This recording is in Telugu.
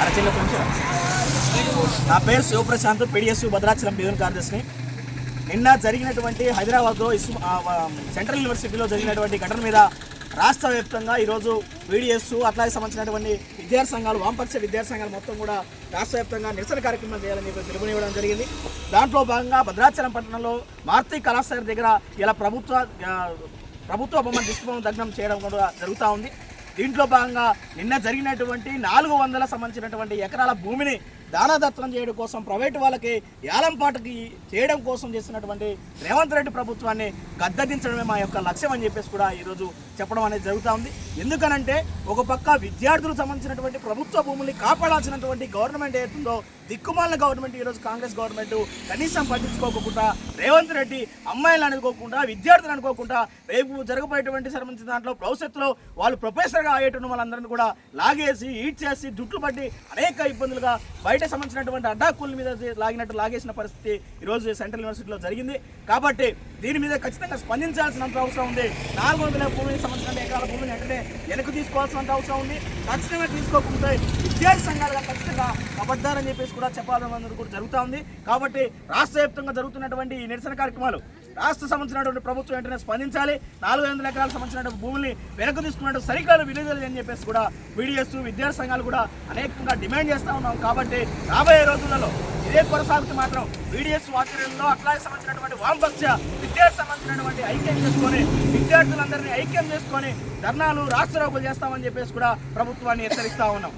అలా కొంచెం. నా పేరు శివప్రశాంత్ పీడిఎస్ భద్రాచలం డివిజన్ కార్యదర్శిని. నిన్న జరిగినటువంటి హైదరాబాద్లో ఇస్మా సెంట్రల్ యూనివర్సిటీలో జరిగినటువంటి ఘటన మీద రాష్ట్ర వ్యాప్తంగా ఈరోజు పీడిఎస్ అట్లాగే సంబంధించినటువంటి విద్యార్థి సంఘాలు వామపక్ష విద్యార్థి సంఘాలు మొత్తం కూడా రాష్ట్ర వ్యాప్తంగా నిరసన కార్యక్రమం చేయాలని చెప్పి పిలుపునివ్వడం జరిగింది. దాంట్లో భాగంగా భద్రాచలం పట్టణంలో మారుతి కళాశాల దగ్గర ఇలా ప్రభుత్వ ప్రభుత్వ బొమ్మ దిష్టిబొమ్మ దగ్నం చేయడం కూడా జరుగుతూ ఉంది. దీంట్లో భాగంగా నిన్న జరిగినటువంటి నాలుగు వందల సంబంధించినటువంటి ఎకరాల భూమిని దానదత్వం చేయడం కోసం ప్రైవేటు వాళ్ళకి యాలంపాటకి చేయడం కోసం చేసినటువంటి రేవంత్ రెడ్డి ప్రభుత్వాన్ని గద్దదించడమే మా యొక్క లక్ష్యం అని చెప్పేసి కూడా ఈరోజు చెప్పడం అనేది జరుగుతూ ఉంది. ఎందుకనంటే ఒక పక్క విద్యార్థులకు సంబంధించినటువంటి ప్రభుత్వ భూముల్ని కాపాడాల్సినటువంటి గవర్నమెంట్ ఏతుందో దిక్కుమాలిన గవర్నమెంట్ ఈరోజు కాంగ్రెస్ గవర్నమెంట్ కనీసం పట్టించుకోకుండా రేవంత్ రెడ్డి అమ్మాయిలు అనుకోకుండా విద్యార్థులు అనుకోకుండా రేపు జరగబోయేటువంటి సంబంధించిన దాంట్లో భవిష్యత్తులో వాళ్ళు ప్రొఫెసర్ ప్రొఫెసర్గా అయ్యేటువంటి వాళ్ళందరినీ కూడా లాగేసి ఈడ్ చేసి జుట్లు పట్టి అనేక ఇబ్బందులుగా బయట సంబంధించినటువంటి అడ్డాకుల మీద లాగినట్టు లాగేసిన పరిస్థితి ఈరోజు సెంట్రల్ యూనివర్సిటీలో జరిగింది. కాబట్టి దీని మీద ఖచ్చితంగా స్పందించాల్సినంత అవసరం ఉంది. నాలుగు వందల భూమికి సంబంధించిన ఎకరాల భూమిని వెంటనే వెనక్కి తీసుకోవాల్సినంత అవసరం ఉంది. ఖచ్చితంగా తీసుకోకుంటే విద్యార్థి సంఘాలుగా ఖచ్చితంగా అబద్ధాలని చెప్పేసి కూడా చెప్పాలని కూడా జరుగుతూ ఉంది. కాబట్టి రాష్ట్ర వ్యాప్తంగా జరుగుతున్నటువంటి ఈ నిరసన కార్యక్రమాలు రాష్ట్ర సంబంధించినటువంటి ప్రభుత్వం వెంటనే స్పందించాలి. నాలుగు వందల ఎకరాలకు సంబంధించినటువంటి భూముల్ని వెనక్కి తీసుకున్నట్టు సరికాలు విడుదల అని చెప్పేసి కూడా బీడీఎస్ విద్యార్థి సంఘాలు కూడా అనేకంగా డిమాండ్ చేస్తూ ఉన్నాం. కాబట్టి రాబోయే రోజులలో ఇదే కొనసాగుతూ మాత్రం బీడీఎస్ వాతావరణంలో అట్లాగే సంబంధించినటువంటి వామపక్ష విద్యార్థి సంబంధించినటువంటి ఐక్యం చేసుకొని విద్యార్థులందరినీ ఐక్యం చేసుకొని ధర్నాలు రాష్ట్ర చేస్తామని చెప్పేసి కూడా ప్రభుత్వాన్ని హెచ్చరిస్తా ఉన్నాం.